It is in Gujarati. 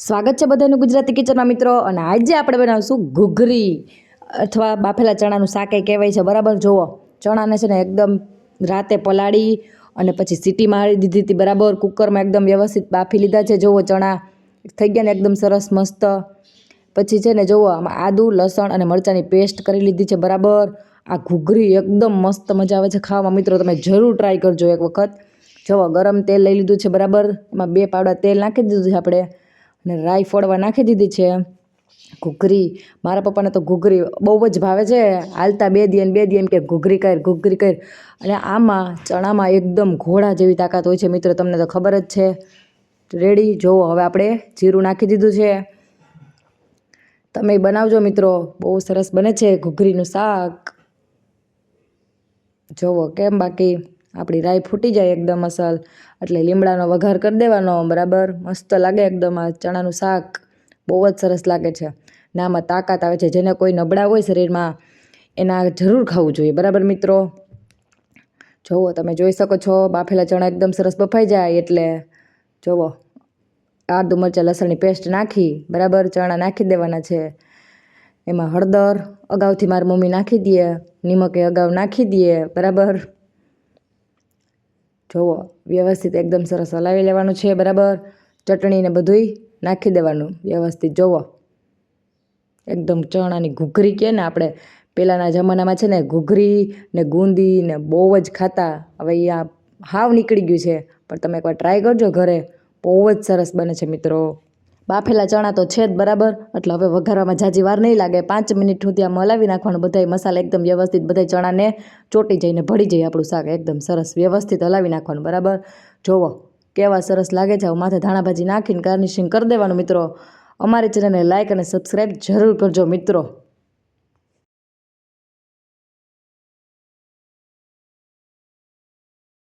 સ્વાગત છે બધાનું ગુજરાતી કિચનમાં મિત્રો, અને આજે આપણે બનાવશું ઘૂઘરી અથવા બાફેલા ચણાનું શાકે કહેવાય છે. બરાબર? જુઓ, ચણાને છે ને એકદમ રાતે પલાળી અને પછી સીટી મારી દીધી હતી. બરાબર? કુકરમાં એકદમ વ્યવસ્થિત બાફી લીધા છે. જુઓ, ચણા થઈ ગયા ને એકદમ સરસ મસ્ત. પછી છે ને જુઓ, આમાં આદુ, લસણ અને મરચાંની પેસ્ટ કરી લીધી છે. બરાબર? આ ઘૂઘરી એકદમ મસ્ત મજા આવે છે ખાવામાં. મિત્રો, તમે જરૂર ટ્રાય કરજો એક વખત. જુઓ, ગરમ તેલ લઈ લીધું છે. બરાબર? એમાં બે પાવડા તેલ નાખી દીધું છે આપણે. અને રાઈ ફોડવા નાખી દીધી છે. ઘૂઘરી, મારા પપ્પાને તો ઘૂઘરી બહુ જ ભાવે છે. હાલતા બે દિયન બે દિયન કે ઘૂઘરી કર ઘૂઘરી કર. અને આમાં, ચણામાં એકદમ ઘોડા જેવી તાકાત હોય છે મિત્રો, તમને તો ખબર જ છે. રેડી જોવો, હવે આપણે જીરું નાખી દીધું છે. તમે બનાવજો મિત્રો, બહુ સરસ બને છે ઘૂઘરીનું શાક. જોવો, કેમ બાકી? આપણી રાઈ ફૂટી જાય એકદમ અસલ. એટલે લીમડાનો વઘાર કરી દેવાનો, બરાબર? મસ્ત લાગે એકદમ આ ચણાનું શાક. બહુ જ સરસ લાગે છે. ને આમાં તાકાત આવે છે. જેને કોઈ નબળા હોય શરીરમાં, એના જરૂર ખાવું જોઈએ. બરાબર મિત્રો? જુઓ તમે જોઈ શકો છો, બાફેલા ચણા એકદમ સરસ બફાઈ જાય એટલે જુઓ આદુ મરચાં, લસણની પેસ્ટ નાખી, બરાબર? ચણા નાખી દેવાના છે. એમાં હળદર, અગાઉથી મારી મમ્મી નાખી દઈએ નિમકે અગાઉ નાખી દઈએ બરાબર? જુઓ વ્યવસ્થિત એકદમ સરસ હલાવી લેવાનું છે, બરાબર? ચટણી ને બધુંય નાખી દેવાનું, વ્યવસ્થિત જુઓ એકદમ ચણાની ઘૂઘરી કહે ને આપણે પહેલાંના જમાનામાં છે ને, ઘૂઘરી ને ગુંદી ને બહુ જ ખાતા, હવે એ આ હાવ નીકળી ગયું છે. પણ તમે એકવાર ટ્રાય કરજો ઘરે, બહુ જ સરસ બને છે મિત્રો. બાફેલા ચણા તો છે જ બરાબર, એટલે હવે વઘારવામાં જાજી વાર નહીં લાગે. પાંચ મિનિટ સુધી આમ હલાવી નાખવાનું, બધાય મસાલા એકદમ વ્યવસ્થિત, બધાય ચણાને ચોટી જઈને ભળી જાય આપણું શાક, એકદમ સરસ વ્યવસ્થિત હલાવી નાખવાનું, બરાબર? જોવો, કેવા સરસ લાગે છે. માથે ધાણાભાજી નાખીને ગાર્નિશિંગ કરી દેવાનું મિત્રો. અમારી ચેનલને લાઇક અને સબસ્ક્રાઈબ જરૂર કરજો મિત્રો.